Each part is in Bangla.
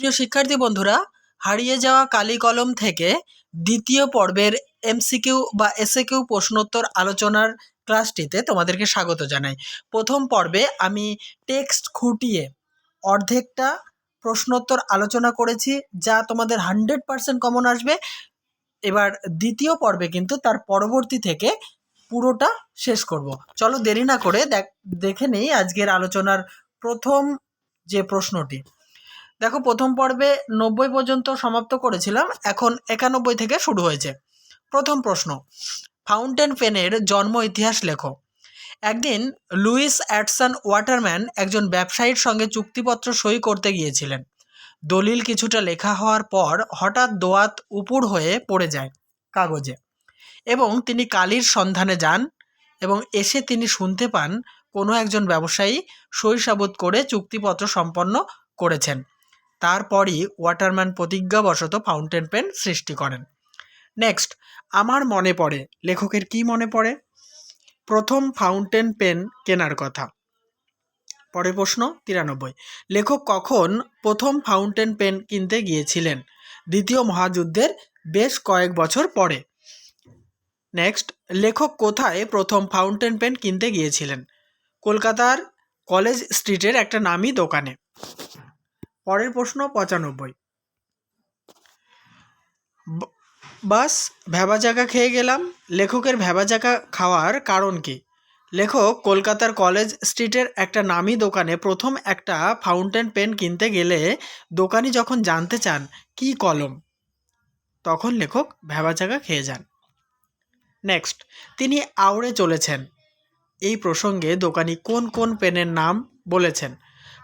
প্রিয় শিক্ষার্থী বন্ধুরা, হারিয়ে যাওয়া কালি কলম থেকে দ্বিতীয় পর্বের এমসিকিউ বা এসএকিউ প্রশ্নোত্তর আলোচনার ক্লাসটিতে তোমাদেরকে স্বাগত জানাই। প্রথম পর্বে আমি টেক্সট খুঁটিয়ে অর্ধেকটা প্রশ্নোত্তর আলোচনা করেছি, যা তোমাদের হান্ড্রেড পার্সেন্ট কমন আসবে। এবার দ্বিতীয় পর্বে কিন্তু তার পরবর্তী থেকে পুরোটা শেষ করব। চলো দেরি না করে দেখ, দেখে নেই আজকের আলোচনার প্রথম যে প্রশ্নটি। দেখো, প্রথম পর্বে নব্বই পর্যন্ত সমাপ্ত করেছিলাম, এখন একানব্বই থেকে শুরু হয়েছে। প্রথম প্রশ্ন, ফাউন্টেন পেনের জন্ম ইতিহাস লেখো। একদিন লুইস অ্যাডসন ওয়াটারম্যান একজন ব্যবসায়ীর সঙ্গে চুক্তিপত্র সই করতে গিয়েছিলেন। দলিল কিছুটা লেখা হওয়ার পর হঠাৎ দোয়াত উপুড় হয়ে পড়ে যায় কাগজে এবং তিনি কালির সন্ধানে যান এবং এসে তিনি শুনতে পান কোনো একজন ব্যবসায়ী সই সাবুত করে চুক্তিপত্র সম্পন্ন করেছেন। তারপরই ওয়াটারম্যান প্রতিজ্ঞাবশত ফাউন্টেন পেন সৃষ্টি করেন। নেক্সট, আমার মনে পড়ে, লেখকের কি মনে পড়ে? প্রথম ফাউন্টেন পেন কেনার কথা। পরের প্রশ্ন, তিরানব্বই। লেখক কখন প্রথম ফাউন্টেন পেন কিনতে গিয়েছিলেন? দ্বিতীয় মহাযুদ্ধের বেশ কয়েক বছর পরে। নেক্সট, লেখক কোথায় প্রথম ফাউন্টেন পেন কিনতে গিয়েছিলেন? কলকাতার কলেজ স্ট্রিটের একটা নামি দোকানে। পরের প্রশ্ন পঁচানব্বই। বাস ভ্যাবা জায়গা খেয়ে গেলাম। লেখকের ভ্যাবা জায়গা খাওয়ার কারণ কি? লেখক কলকাতার কলেজ স্ট্রিটের একটা নামি দোকানে প্রথম একটা ফাউন্টেন পেন কিনতে গেলে দোকানি যখন জানতে চান, কি কলম? তখন লেখক ভ্যাবা জায়গা খেয়ে যান। নেক্সট, তিনি আউড়ে চলেছেন। এই প্রসঙ্গে দোকানি কোন কোন পেনের নাম বলেছেন?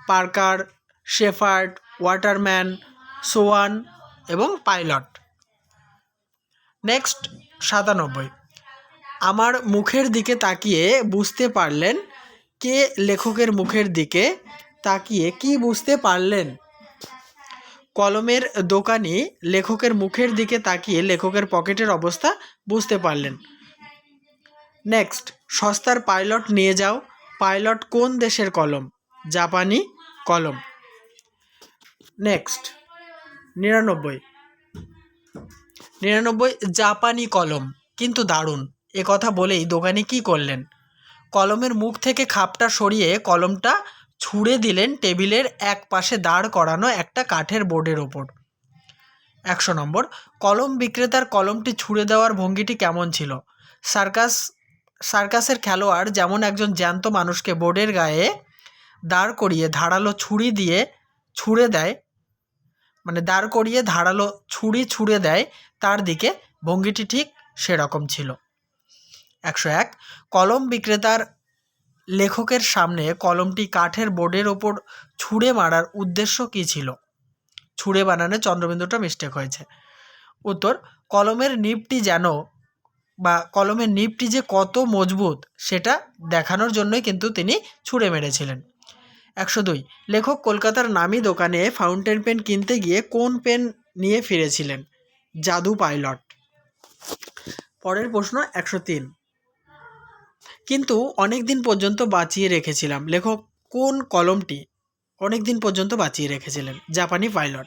পার্কার শেফার্ড, ওয়াটারম্যান, সোয়ান এবং পাইলট। নেক্সট, সাতানব্বই। আমার মুখের দিকে তাকিয়ে বুঝতে পারলেন কে লেখকের মুখের দিকে তাকিয়ে কি বুঝতে পারলেন? কলমের দোকানি লেখকের মুখের দিকে তাকিয়ে লেখকের পকেটের অবস্থা বুঝতে পারলেন। নেক্সট, সস্তার পাইলট নিয়ে যাও। পাইলট কোন দেশের কলম? জাপানি কলম। নেক্সট নিরানব্বই। নিরানব্বই, জাপানি কলম। কিন্তু দারুণ। এ কথা বলেই দোকানি কি করলেন? কলমের মুখ থেকে খাপটা সরিয়ে কলমটা ছুঁড়ে দিলেন টেবিলের এক পাশে দাঁড় করানো একটা কাঠের বোর্ডের ওপর। একশো নম্বর, কলম বিক্রেতার কলমটি ছুঁড়ে দেওয়ার ভঙ্গিটি কেমন ছিল? সার্কাস, সার্কাসের খেলোয়াড় যেমন একজন জ্যান্ত মানুষকে বোর্ডের গায়ে দাঁড় করিয়ে ধারালো ছুরি দিয়ে ছুঁড়ে দেয় মানে দাঁড় করিয়ে ধারালো ছুরি ছুঁড়ে দেয়, তার দিকে ভঙ্গিটি ঠিক সেরকম ছিল। একশো এক, কলম বিক্রেতার লেখকের সামনে কলমটি কাঠের বোর্ডের ওপর ছুঁড়ে মারার উদ্দেশ্য কী ছিল? ছুঁড়ে বানানে চন্দ্রবিন্দুটা মিস্টেক হয়েছে। উত্তর, কলমের নিপটি যেন বা কলমের নিবটি যে কত মজবুত সেটা দেখানোর জন্যই কিন্তু তিনি ছুঁড়ে মেরেছিলেন। একশো দুই। লেখক কলকাতার নামি দোকানে ফাউন্টেন পেন কিনতে গিয়ে কোন পেন নিয়ে ফিরেছিলেন? জাদু পাইলট। পরের প্রশ্ন, একশো তিন। কিন্তু অনেক দিন পর্যন্ত বাঁচিয়ে রেখেছিলাম। লেখক, কোন কলমটি অনেক দিন পর্যন্ত বাঁচিয়ে রেখেছিলেন? জাপানি পাইলট।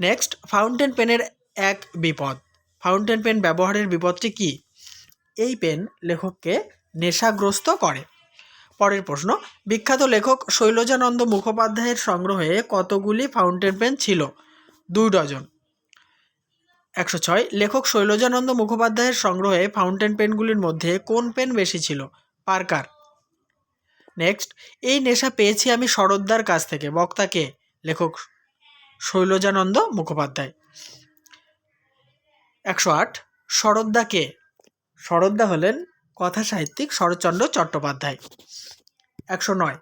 নেক্সট, ফাউন্টেন পেনের এক বিপদ। ফাউন্টেন পেন ব্যবহারের বিপদটি কি? এই পেন লেখককে নেশাগ্রস্ত করে। পরের প্রশ্ন, বিখ্যাত লেখক শৈলজানন্দ মুখোপাধ্যায়ের সংগ্রহে কতগুলি ফাউন্টেন পেন ছিল? দুই ডজন। একশো ছয়, লেখক শৈলজানন্দ মুখোপাধ্যায়ের সংগ্রহে ফাউন্টেন পেনগুলির মধ্যে কোন পেন বেশি ছিল? পার্কার নেক্সট, এই নেশা পেয়েছি আমি শরদ্দার কাছ থেকে বক্তাকে লেখক শৈলজানন্দ মুখোপাধ্যায়। একশো আট শরদ্দা কে? শরদ্দা হলেন কথা সাহিত্যিক শরৎচন্দ্র চট্টোপাধ্যায়। একশো নয়।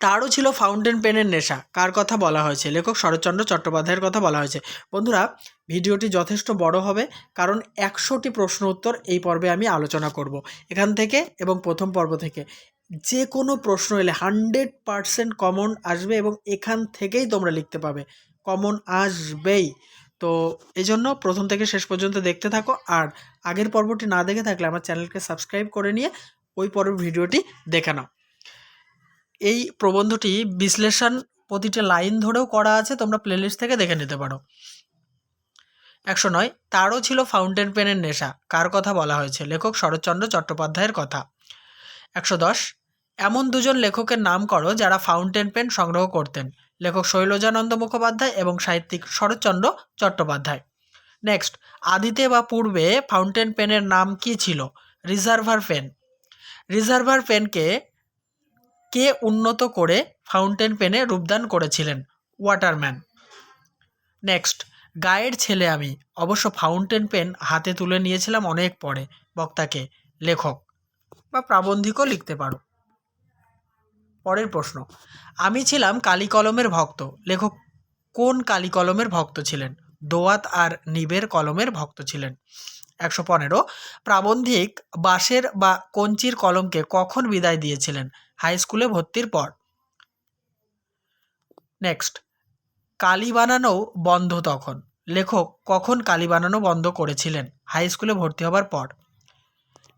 তারও ছিল ফাউন্টেন পেনের নেশা। কার কথা বলা হয়েছে? লেখক শরৎচন্দ্র চট্টোপাধ্যায়ের কথা বলা হয়েছে। বন্ধুরা, ভিডিওটি যথেষ্ট বড় হবে কারণ একশোটি প্রশ্ন উত্তর এই পর্বে আমি আলোচনা করব। এখান থেকে এবং প্রথম পর্ব থেকে। যে কোনো প্রশ্ন এলে হান্ড্রেড পারসেন্ট কমন আসবে এবং এখান থেকেই তোমরা লিখতে পাবে। কমন আসবেই। তো এই জন্য প্রথম থেকে শেষ পর্যন্ত দেখতে থাকো। আর আগের পর্বটি না দেখে থাকলে আমার চ্যানেলকে সাবস্ক্রাইব করে নিয়ে ওই পরের ভিডিওটি দেখে নাও। এই প্রবন্ধটি বিশ্লেষণ প্রতিটা লাইন ধরেও করা আছে, তোমরা প্লেলিস্ট থেকে দেখে নিতে পারো। একশো নয়, তারও ছিল ফাউন্টেন পেনের নেশা, কার কথা বলা হয়েছে? লেখক শরৎচন্দ্র চট্টোপাধ্যায়ের কথা। একশো দশ, এমন দুজন লেখকের নাম করো যারা ফাউন্টেন পেন সংগ্রহ করতেন। লেখক শৈলজানন্দ মুখোপাধ্যায় এবং সাহিত্যিক শরৎচন্দ্র চট্টোপাধ্যায়। নেক্সট আদিতে বা পূর্বে ফাউন্টেন পেনের নাম কি ছিল? রিজার্ভার পেন রিজার্ভার পেনকে কে উন্নত করে ফাউন্টেন পেনে রূপদান করেছিলেন? ওয়াটারম্যান নেক্সট গায়ের ছেলে আমি। অবশ্য ফাউন্টেন পেন হাতে তুলে নিয়েছিলাম অনেক পরে। বক্তাকে, লেখক। বা প্রাবন্ধিকও লিখতে পারো। পরের প্রশ্ন। আমি ছিলাম কালি কলমের ভক্ত। লেখক, কোন কালি কলমের ভক্ত ছিলেন? দোয়াত আর নিবের কলমের ভক্ত ছিলেন। একশো পনেরো। প্রাবন্ধিক বাঁশের বা কঞ্চির কলমকে কখন বিদায় দিয়েছিলেন? হাই স্কুলে ভর্তির পর। নেক্সট। কালি বানানো বন্ধ তখন। লেখক, কখন কালি বানানো বন্ধ করেছিলেন? হাই স্কুলে ভর্তি হবার পর।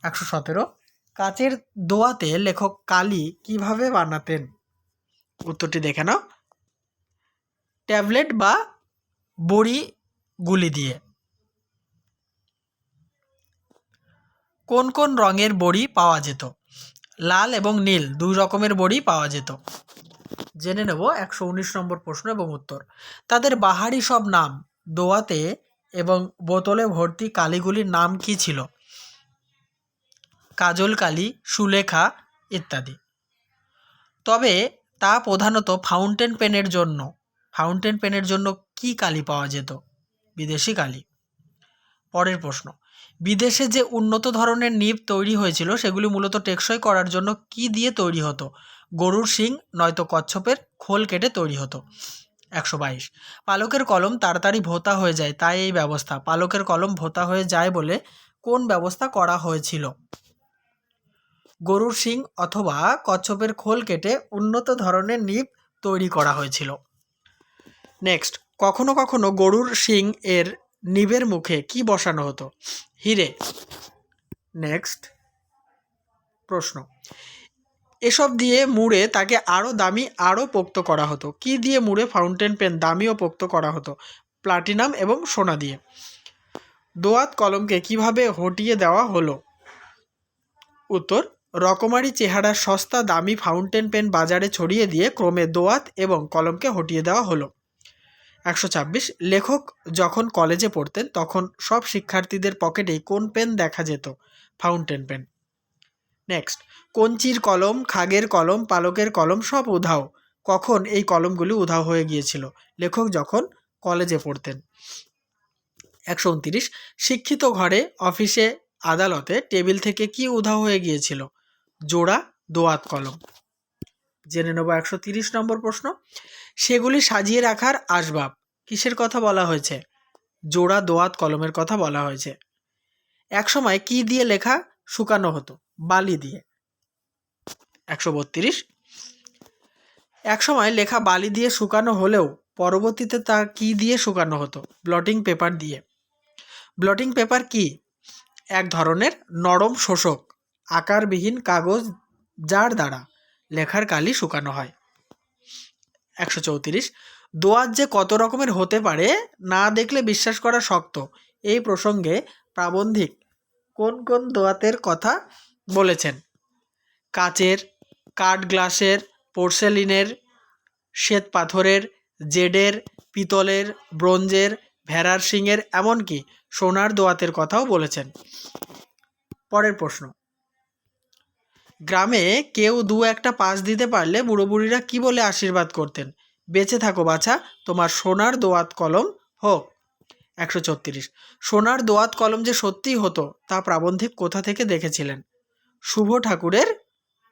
একশো সতেরো। কাচের দোয়াতে লেখক কালি কীভাবে বানাতেন? উত্তরটি দেখে নাও। ট্যাবলেট বা বড়ি গুলি দিয়ে। কোন কোন রঙের বড়ি পাওয়া যেত? লাল এবং নীল, দুই রকমের বড়ি পাওয়া যেত। জেনে নেব একশো উনিশ নম্বর প্রশ্ন এবং উত্তর। তাদের বাহারি সব নাম, দোয়াতে এবং বোতলে ভর্তি কালিগুলির নাম কি ছিল? কাজল কালি, সুলেখা ইত্যাদি। তবে তা প্রধানত ফাউন্টেন পেনের জন্য। ফাউন্টেন পেনের জন্য কি কালি পাওয়া যেত? বিদেশি কালি। পরের প্রশ্ন, বিদেশে যে উন্নত ধরনের নিব তৈরি হয়েছিল, সেগুলি মূলত টেকসই করার জন্য কি দিয়ে তৈরি হতো? গরুর শিং, নয়তো কচ্ছপের খোল কেটে তৈরি হতো। একশো বাইশ, পালকের কলম তাড়াতাড়ি ভোতা হয়ে যায়, তাই এই ব্যবস্থা। পালকের কলম ভোতা হয়ে যায় বলে কোন ব্যবস্থা করা হয়েছিল? গরুর শিং অথবা কচ্ছপের খোল কেটে উন্নত ধরনের নিব তৈরি করা হয়েছিল। নেক্সট কখনো কখনো গরুর শিং এর নিবের মুখে কি বসানো হতো? হিরে। নেক্সট প্রশ্ন। এসব দিয়ে মুড়ে তাকে আরও দামি আরও পোক্ত করা হতো। কি দিয়ে মুড়ে ফাউন্টেন পেন দামিও পোক্ত করা হতো? প্লাটিনাম এবং সোনা দিয়ে। দোয়াত কলমকে কীভাবে হটিয়ে দেওয়া হলো? উত্তর রকমারি চেহারার সস্তা দামি ফাউন্টেন পেন বাজারে ছড়িয়ে দিয়ে ক্রমে দোয়াত এবং কলমকে হটিয়ে দেওয়া হলো। একশো ছাব্বিশ লেখক যখন কলেজে পড়তেন, তখন সব শিক্ষার্থীদের পকেটেই কোন পেন দেখা যেত? Fountain pen. নেক্সট, কঞ্চির কলম, খাগের কলম, পালকের কলম সব উধাও। কখন এই কলমগুলি উধাও হয়ে গিয়েছিল? লেখক যখন কলেজে পড়তেন। একশো উনতিরিশ, শিক্ষিত ঘরে, অফিসে, আদালতে, টেবিল থেকে কি উধাও হয়ে গিয়েছিল? জোড়া দোয়াত কলম। জেনে নেব একশো তিরিশ নম্বর প্রশ্ন। সেগুলি সাজিয়ে রাখার আসবাব, কিসের কথা বলা হয়েছে? জোড়া দোয়াত কলমের কথা বলা হয়েছে। একসময় কি দিয়ে লেখা শুকানো হতো? বালি দিয়ে। একশো বত্রিশ। একসময় লেখা বালি দিয়ে শুকানো হলেও পরবর্তীতে তা কি দিয়ে শুকানো হতো? ব্লটিং পেপার দিয়ে। ব্লটিং পেপার কি? এক ধরনের নরম শোষক। আকারবিহীন কাগজ যার দ্বারা লেখার কালি শুকানো হয়। একশো চৌত্রিশ। দোয়াত যে কত রকমের হতে পারে না দেখলে বিশ্বাস করা শক্ত। এই প্রসঙ্গে প্রাবন্ধিক কোন কোন দোয়াতের কথা বলেছেন? কাচের, কাঠ গ্লাসের, পোর্সেলিনের, শ্বেত পাথরের, জেডের, পিতলের, ব্রোঞ্জের, ভেড়ার শিংয়ের এমনকি সোনার দোয়াতের কথাও বলেছেন। পরের প্রশ্ন। গ্রামে কেউ দু একটা পাস দিতে পারলে বুড়ো বুড়িরা কী বলে আশীর্বাদ করতেন? বেঁচে থাকো বাছা, তোমার সোনার দোয়াত কলম হোক। একশো ছত্রিশ। সোনার দোয়াত কলম যে সত্যিই হতো, তা প্রাবন্ধিক কোথা থেকে দেখেছিলেন? শুভ ঠাকুরের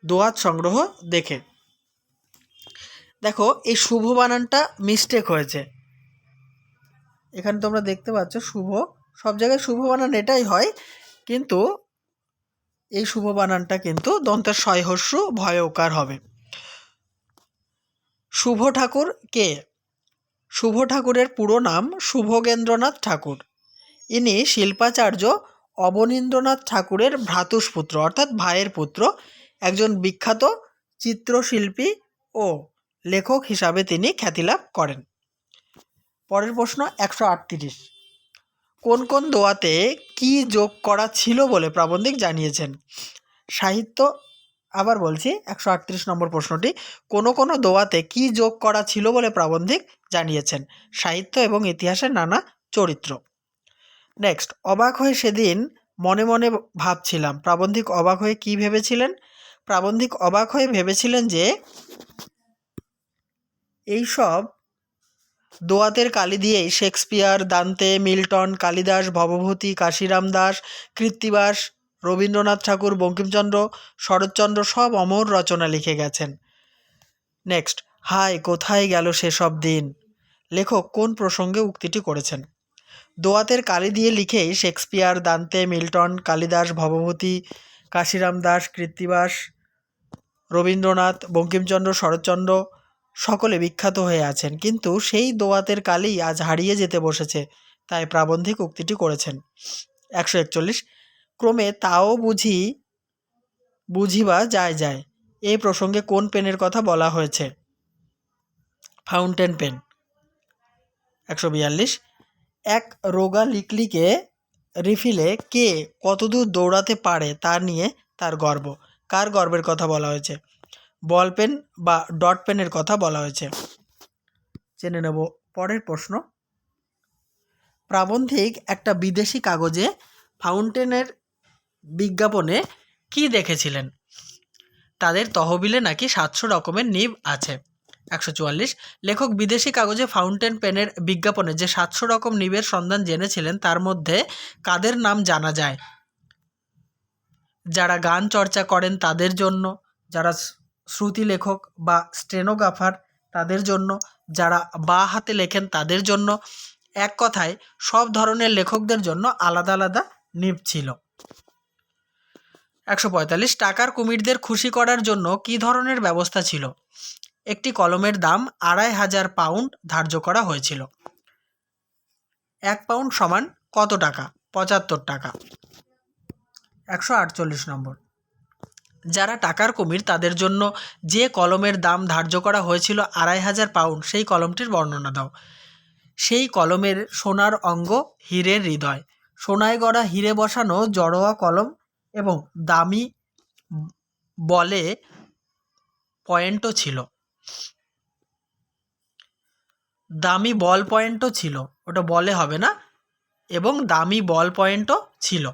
দোয়াত সংগ্রহ দেখে। দেখো, এই শুভ বানানটা মিস্টেক হয়েছে। এখানে তোমরা দেখতে পাচ্ছ শুভ, সব জায়গায় শুভ বানান এটাই হয়, কিন্তু এই শুভ বানানটা কিন্তু দন্তের সয়হস্য ভয়কার হবে। শুভ ঠাকুর কে? শুভ ঠাকুরের পুরো নাম শুভগেন্দ্রনাথ ঠাকুর। ইনি শিল্পাচার্য অবনীন্দ্রনাথ ঠাকুরের ভ্রাতুষ্পুত্র, অর্থাৎ ভাইয়ের পুত্র, একজন বিখ্যাত চিত্রশিল্পী ও লেখক হিসাবে তিনি খ্যাতিলাভ করেন। পরের প্রশ্ন একশো আটত্রিশ। কোন কোন দোয়াতে কি যোগ করা ছিল বলে প্রাবন্ধিক জানিয়েছেন? সাহিত্য, আবার বলছি, একশো আটত্রিশ নম্বর প্রশ্নটি, কোনো কোনো দোয়াতে কি যোগ করা ছিল বলে প্রাবন্ধিক জানিয়েছেন? সাহিত্য এবং ইতিহাসের নানা চরিত্র। নেক্সট, অবাক হয়ে সেদিন মনে মনে ভাবছিলাম। প্রাবন্ধিক অবাক হয়ে কি ভেবেছিলেন? প্রাবন্ধিক অবাক হয়ে ভেবেছিলেন যে, এইসব দোয়াতের কালি দিয়েই Shakespeare, Dante, Milton, Kalidas, Bhavabhuti, Kashiram Das, Krittibas, Rabindranath Thakur, Bankimchandra, Sharatchandra সব অমর রচনা লিখে গেছেন। নেক্সট, হায়, কোথায় গেল সেসব দিন? লেখক কোন প্রসঙ্গে উক্তিটি করেছেন? দোয়াতের কালি দিয়ে লিখেই Shakespeare, Dante, Milton, Kalidas, Bhavabhuti, Kashiram Das, Krittibas, Rabindranath, Bankimchandra, Sharatchandra সকলে বিখ্যাত হয়ে আছেন। কিন্তু সেই দোয়াতের কালি আজ হারিয়ে যেতে বসেছে, তাই প্রাবন্ধিক উক্তিটি করেছেন। একশো একচল্লিশ। ক্রমে তাও বুঝি, বুঝিবা যায় যায়। এই প্রসঙ্গে কোন পেনের কথা বলা হয়েছে? Fountain pen. একশো বিয়াল্লিশ। এক রোগা লিকলিকে রিফিলে কে কতদূর দৌড়াতে পারে তা নিয়ে তার গর্ব। কার গর্বের কথা বলা হয়েছে? বল পেন বা ডট পেনের কথা বলা হয়েছে। জেনে নেব পরের প্রশ্ন। প্রাবন্ধিক একটা বিদেশি কাগজে ফাউন্টেনের বিজ্ঞাপনে কি দেখেছিলেন? তাদের তহবিলে নাকি সাতশো রকমের নিব আছে। একশো চুয়াল্লিশ। লেখক বিদেশি কাগজে ফাউন্টেন পেনের বিজ্ঞাপনে যে সাতশো রকম নিবের সন্ধান জেনেছিলেন, তার মধ্যে কাদের নাম জানা যায়? যারা গান চর্চা করেন তাদের জন্য, যারা শ্রুতি লেখক বা স্টেনোগ্রাফার তাদের জন্য, যারা বা হাতে লেখেন তাদের জন্য, এক কথায় সব ধরনের লেখকদের জন্য আলাদা আলাদা নিব ছিল। একশো পঁয়তাল্লিশ টাকার কুমিরদের খুশি করার জন্য কী ধরনের ব্যবস্থা ছিল? একটি কলমের দাম আড়াই হাজার পাউন্ড ধার্য করা হয়েছিল। এক পাউন্ড সমান কত টাকা? পঁচাত্তর টাকা। একশো আটচল্লিশ নম্বর। যারা টাকার কুমির, তাদের জন্য যে কলমের দাম ধার্য করা হয়েছিল আড়াই হাজার পাউন্ড, সেই কলমটির বর্ণনা দাও। সেই কলমের সোনার অঙ্গ হীরের হৃদয়। সোনায় গড়া হিরে বসানো জড়োয়া কলম এবং দামি বলে পয়েন্টও ছিল। দামি বল পয়েন্টও ছিল। ওটা বলে হবে না। এবং দামি বল পয়েন্টও ছিল।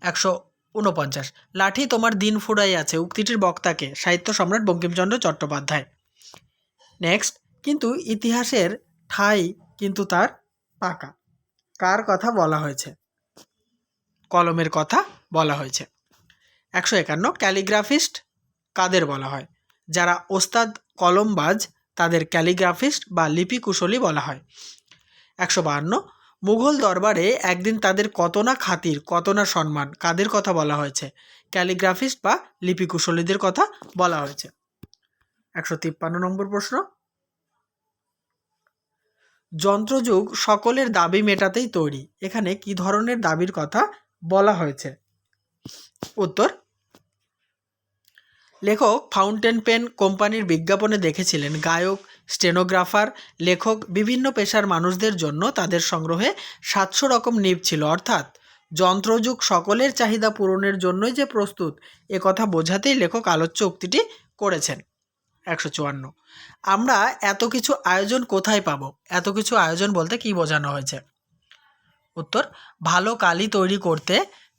একশো ঊনপঞ্চাশ। লাঠি তোমার দিন ফুরাই আছে, উক্তিটির বক্তাকে সাহিত্য সম্রাট বঙ্কিমচন্দ্র চট্টোপাধ্যায়। নেক্সট কিন্তু ইতিহাসের ঠাই কিন্তু তার পাকা। কার কথা বলা হয়েছে? কলমের কথা বলা হয়েছে। একশো একান্ন, ক্যালিগ্রাফিস্ট কাদের বলা হয়? যারা ওস্তাদ কলমবাজ, তাদের ক্যালিগ্রাফিস্ট বা লিপি কুশলী বলা হয়। একশো বাহান্ন মুঘল দরবারে একদিন তাদের কত না খাতির, কত না সম্মান, কাদের কথা বলা হয়েছে? ক্যালিগ্রাফিস্ট বা লিপি কুশলীদের কথা বলা হয়েছে। একশো তিপ্পান্ন নম্বর প্রশ্ন। যন্ত্রযুগ সকলের দাবি মেটাতেই তৈরি। এখানে কি ধরনের দাবির কথা বলা হয়েছে? উত্তর, লেখক ফাউন্টেন পেন কোম্পানির বিজ্ঞাপনে দেখেছিলেন, গায়ক স্টেনোগ্রাফার, লেখক, বিভিন্ন পেশার মানুষদের জন্য তাদের সংগ্রহে সাতশো রকম নিব ছিল, অর্থাৎ যন্ত্রযুগ সকলের চাহিদা পূরণের জন্যই যে প্রস্তুত কথা বোঝাতেই লেখক আলোচ্য উক্তিটি করেছেন। একশো চুয়ান্ন। আমরা এত কিছু আয়োজন কোথায় পাবো? এত কিছু আয়োজন বলতে কি বোঝানো হয়েছে? উত্তর, ভালো কালি তৈরি করতে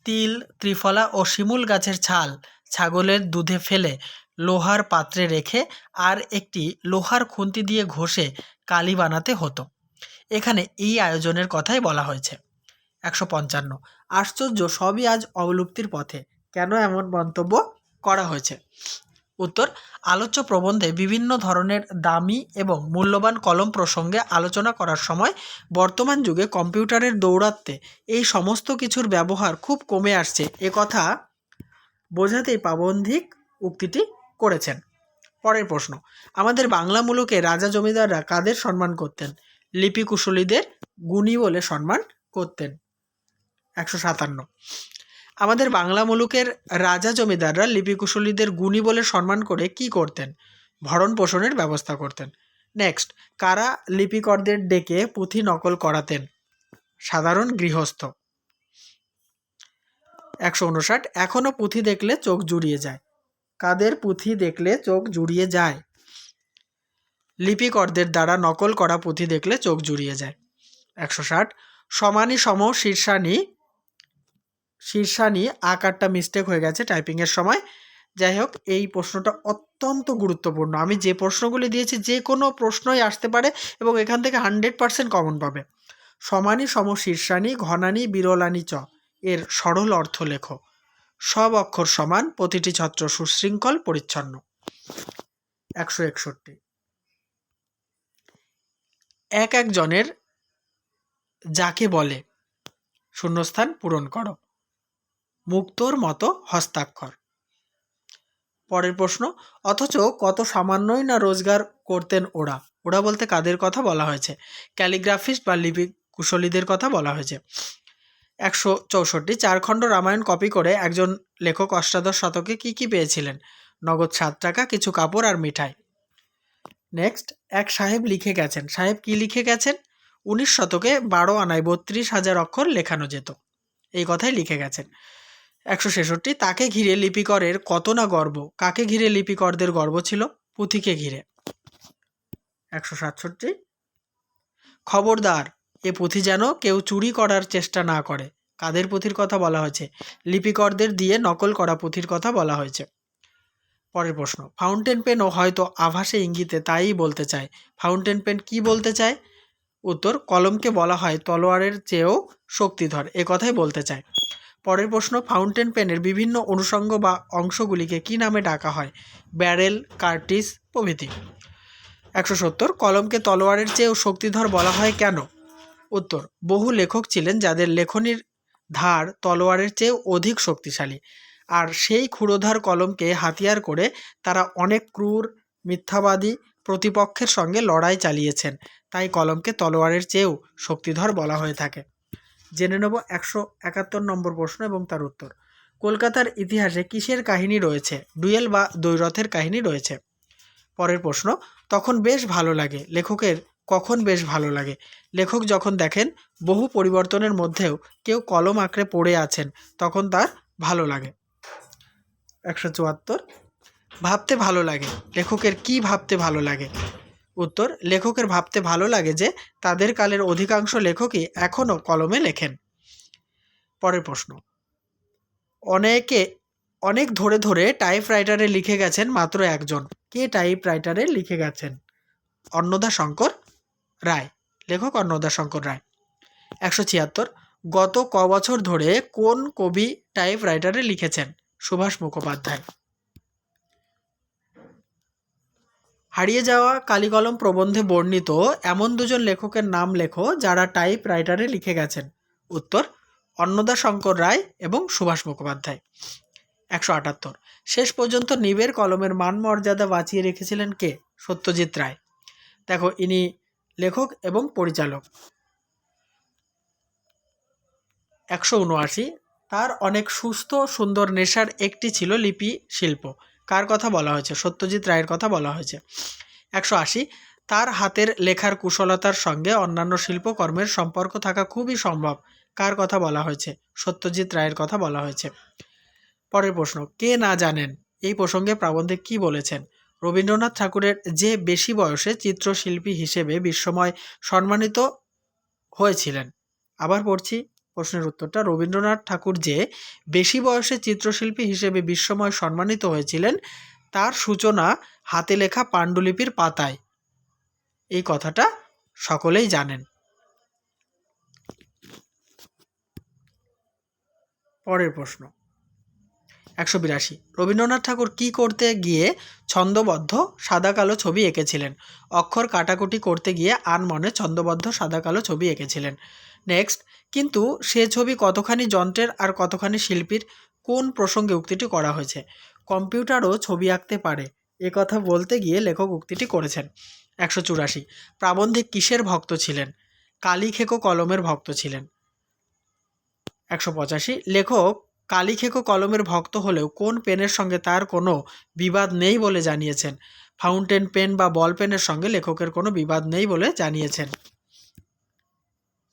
তিল, ত্রিফলা ও শিমুল গাছের ছাল ছাগলের দুধে ফেলে লোহার পাত্রে রেখে আর একটি লোহার খুন্তি দিয়ে ঘষে কালি বানাতে হতো। এখানে এই আয়োজনের কথাই বলা হয়েছে। একশো পঞ্চান্ন। আশ্চর্য, সবই আজ অবলুপ্তির পথে। কেন এমন মন্তব্য করা হয়েছে? উত্তর, আলোচ্য প্রবন্ধে বিভিন্ন ধরনের দামি এবং মূল্যবান কলম প্রসঙ্গে আলোচনা করার সময় বর্তমান যুগে কম্পিউটারের দৌরাত্মে এই সমস্ত কিছুর ব্যবহার খুব কমে আসছে। কথা বোঝাতেই পাবন্ধিক উক্তিটি করেছেন। পরের প্রশ্ন, আমাদের বাংলা মুলুকে রাজা জমিদাররা কাদের সম্মান করতেন? লিপি কুশলীদের গুণী বলে সম্মান করতেন। একশো সাতান্ন, আমাদের বাংলা মুলুকের রাজা জমিদাররা লিপি কুশলীদের গুণী বলে সম্মান করে কি করতেন? ভরণ পোষণের ব্যবস্থা করতেন। নেক্সট, কারা লিপিকরদের ডেকে পুঁথি নকল করাতেন? সাধারণ গৃহস্থ। একশো উনষাট এখনও পুঁথি দেখলে চোখ জুড়িয়ে যায়। কাদের পুঁথি দেখলে চোখ জুড়িয়ে যায়? লিপিকরদের দ্বারা নকল করা পুঁথি দেখলে চোখ জুড়িয়ে যায়। একশো ষাট। সমানি সম শীর্ষানি শীর্ষানি আকারটা মিস্টেক হয়ে গেছে টাইপিংয়ের সময়। যাই হোক, এই প্রশ্নটা অত্যন্ত গুরুত্বপূর্ণ। আমি যে প্রশ্নগুলি দিয়েছি যে কোনো প্রশ্নই আসতে পারে এবং এখান থেকে হান্ড্রেড পার্সেন্ট কমন পাবে। সমানি সম শীর্ষানি ঘনানি বিরলানি চ। এর সরল অর্থ লেখো। সব অক্ষর সমান, প্রতিটি ছত্র সুশৃঙ্খল, পরিচ্ছন্ন। একশো একষট্টি। এক একজনের যাকে বলে, শূন্যস্থান পূরণ করো। মুক্তোর মতো হস্তাক্ষর। পরের প্রশ্ন, অথচ কত সামান্যই না রোজগার করতেন ওরা। ওরা বলতে কাদের কথা বলা হয়েছে? ক্যালিগ্রাফিস্ট বা লিপি কুশলীদের কথা বলা হয়েছে। একশো চৌষট্টি চারখণ্ড রামায়ণ কপি করে একজন লেখক অষ্টাদশ শতকে কি কি পেয়েছিলেন? নগদ সাত টাকা, কিছু কাপড় আর মিঠাই। নেক্সট, এক সাহেব লিখে গেছেন। সাহেব কি লিখে গেছেন? উনিশ শতকে বারো আনায় বত্রিশ হাজার অক্ষর লেখানো যেত। এই কথাই লিখে গেছেন। একশো ছেষট্টি, তাকে ঘিরে লিপিকরের কত না গর্ব? কাকে ঘিরে লিপিকরদের গর্ব ছিল? পুঁথিকে ঘিরে। একশো সাতষট্টি। খবরদার এ পুঁথি যেন কেউ চুরি করার চেষ্টা না করে। কাদের পুঁথির কথা বলা হয়েছে? লিপিকরদের দিয়ে নকল করা পুঁথির কথা বলা হয়েছে। পরের প্রশ্ন ফাউন্টেন পেনও হয়তো আভাসে ইঙ্গিতে তাই বলতে চায়। ফাউন্টেন পেন কি বলতে চায়? উত্তর, কলমকে বলা হয় তলোয়ারের চেয়েও শক্তিধর, এ কথাই বলতে চায়। পরের প্রশ্ন ফাউন্টেন পেনের বিভিন্ন অনুষঙ্গ বা অংশগুলিকে কি নামে ডাকা হয়? ব্যারেল, কার্টিস প্রভৃতি। একশো সত্তর, কলমকে তলোয়ারের চেয়েও শক্তিধর বলা হয় কেন? উত্তর। বহু লেখক ছিলেন যাদের লেখনির ধার তলোয়ারের চেয়েও অধিক শক্তিশালী। আর সেই ক্ষুরোধার কলমকে হাতিয়ার করে তারা অনেক ক্রূর, মিথ্যাবাদী প্রতিপক্ষের সঙ্গে লড়াই চালিয়েছেন। তাই কলমকে তলোয়ারের চেয়েও শক্তিধর বলা হয়ে থাকে। জেনে নেব একশো একাত্তর নম্বর প্রশ্ন এবং তার উত্তর। কলকাতার ইতিহাসে কিসের কাহিনী রয়েছে? ডুয়েল বা দৈরথের কাহিনী রয়েছে। পরের প্রশ্ন, তখন বেশ ভালো লাগে। লেখকের কখন বেশ ভালো লাগে। লেখক যখন দেখেন, বহু পরিবর্তনের মধ্যেও কেউ কলম আঁকড়ে পড়ে আছেন, তখন তার ভালো লাগে। একশো চুয়াত্তর, ভাবতে ভালো লাগে, লেখকের কি ভাবতে ভালো লাগে? উত্তর, লেখকের ভাবতে ভালো লাগে যে, তাদের কালের অধিকাংশ লেখকই এখনও কলমে লেখেন। পরের প্রশ্ন, অনেকে, অনেক ধরে ধরে টাইপ রাইটারে লিখে গেছেন মাত্র একজন। কে টাইপ রাইটারে লিখে গেছেন? অন্নদা শঙ্কর রায়, লেখক অন্নদা শঙ্কর রায়। একশো ছিয়াত্তর, গত ক বছর ধরে কোন কবি টাইপ রাইটারে লিখেছেন? সুভাষ মুখোপাধ্যায়। হারিয়ে যাওয়া কালিকলম প্রবন্ধে বর্ণিত এমন দুজন লেখকের নাম লেখো যারা টাইপ রাইটারে লিখে গেছেন। উত্তর অন্নদা শঙ্কর রায় এবং সুভাষ মুখোপাধ্যায়। একশো আটাত্তর, শেষ পর্যন্ত নিবের কলমের মান মর্যাদা বাঁচিয়ে রেখেছিলেন কে? সত্যজিৎ রায়। দেখো, ইনি লেখক এবং পরিচালক। একশো উনআশি, তার অনেক সুস্থ, সুন্দর নেশার একটি ছিল লিপি শিল্প। কার কথা বলা হয়েছে? সত্যজিৎ রায়ের কথা বলা হয়েছে। একশো আশি, তার হাতের লেখার কুশলতার সঙ্গে অন্যান্য শিল্পকর্মের সম্পর্ক থাকা খুবই সম্ভব। কার কথা বলা হয়েছে? সত্যজিৎ রায়ের কথা বলা হয়েছে। পরের প্রশ্ন, কে না জানেন? এই প্রসঙ্গে প্রাবন্ধিক কি বলেছেন? রবীন্দ্রনাথ ঠাকুরের যে বেশি বয়সে চিত্রশিল্পী হিসেবে বিশ্বময় সম্মানিত হয়েছিলেন। আবার পড়ছি প্রশ্নের উত্তরটা। রবীন্দ্রনাথ ঠাকুর যে বেশি বয়সে চিত্রশিল্পী হিসেবে বিশ্বময় সম্মানিত হয়েছিলেন, তার সূচনা হাতে লেখা পাণ্ডুলিপির পাতায়। এই কথাটা সকলেই জানেন। পরের প্রশ্ন। একশো বিরাশি। রবীন্দ্রনাথ ঠাকুর কি করতে গিয়ে ছন্দবদ্ধ সাদা কালো ছবি এঁকেছিলেন? অক্ষর কাটাকুটি করতে গিয়ে আনমনে ছন্দবদ্ধ সাদা কালো ছবি এঁকেছিলেন। নেক্সট, কিন্তু সে ছবি কতখানি যন্ত্রের আর কতখানি শিল্পীর, কোন প্রসঙ্গে উক্তিটি করা হয়েছে? কম্পিউটারও ছবি আঁকতে পারে, এ কথা বলতে গিয়ে লেখক উক্তিটি করেছেন। একশো চুরাশি, প্রাবন্ধিক কিসের ভক্ত ছিলেন? কালীখেকো কলমের ভক্ত ছিলেন। একশো পঁচাশি, লেখক কালীখেকো কলমের ভক্ত হলেও কোন পেনের সঙ্গে তার কোনো বিবাদ নেই বলে জানিয়েছেন। ফাউন্টেন পেন বা বল পেনের সঙ্গে লেখকের কোনো বিবাদ নেই বলে জানিয়েছেন।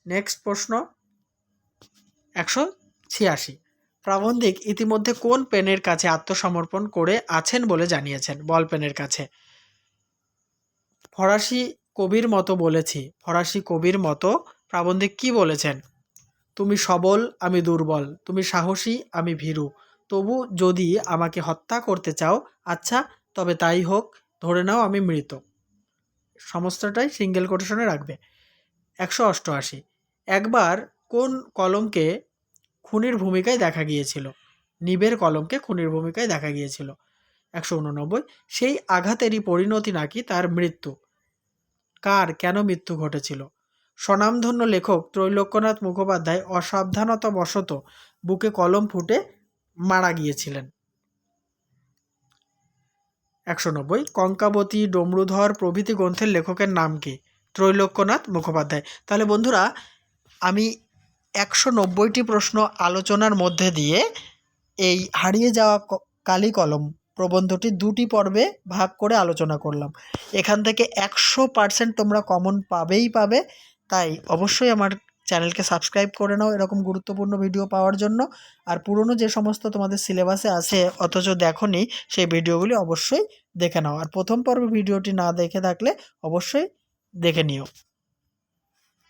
নেক্সট প্রশ্ন, একশো ছিয়াশি। প্রাবন্ধিক ইতিমধ্যে কোন পেনের কাছে আত্মসমর্পণ করে আছেন বলে জানিয়েছেন, বল পেনের কাছে? ফরাসি কবির মতো বলেছি, ফরাসি কবির মতো প্রাবন্ধিক কি বলেছেন? তুমি সবল, আমি দুর্বল। তুমি সাহসী, আমি ভীরু। তবু যদি আমাকে হত্যা করতে চাও আচ্ছা তবে তাই হোক, ধরে নাও আমি মৃত। সমস্তটাই সিঙ্গেল কোটেশনে রাখবে। একশো অষ্টআশি। একবার কোন কলমকে খুনির ভূমিকায় দেখা গিয়েছিল? নিবের কলমকে খুনির ভূমিকায় দেখা গিয়েছিল। একশো উননব্বই। সেই আঘাতেরই পরিণতি নাকি তার মৃত্যু? কার? কেন মৃত্যু ঘটেছিল? স্বনামধন্য লেখক ত্রৈলোক্যনাথ মুখোপাধ্যায় অসাবধানতাবশত বুকে কলম ফুটে মারা গিয়েছিলেন। একশো নব্বই, কঙ্কাবতী ডমরুধর প্রভৃতি গ্রন্থের লেখকের নাম কি? ত্রৈলোক্যনাথ মুখোপাধ্যায়। তাহলে বন্ধুরা, আমি একশো নব্বইটি প্রশ্ন আলোচনার মধ্যে দিয়ে এই হারিয়ে যাওয়া কালি কলম প্রবন্ধটি দুটি পর্বে ভাগ করে আলোচনা করলাম। এখান থেকে একশো পার্সেন্ট তোমরা কমন পাবেই পাবে। তাই অবশ্যই আমার চ্যানেলকে সাবস্ক্রাইব করে নাও এরকম গুরুত্বপূর্ণ ভিডিও পাওয়ার জন্য। আর পুরনো যে সমস্ত তোমাদের সিলেবাসে আছে, অথচ দেখোনি, সেই ভিডিওগুলি অবশ্যই দেখে নাও। আর প্রথম পর্ব ভিডিওটি না দেখে থাকলে অবশ্যই দেখে নিও।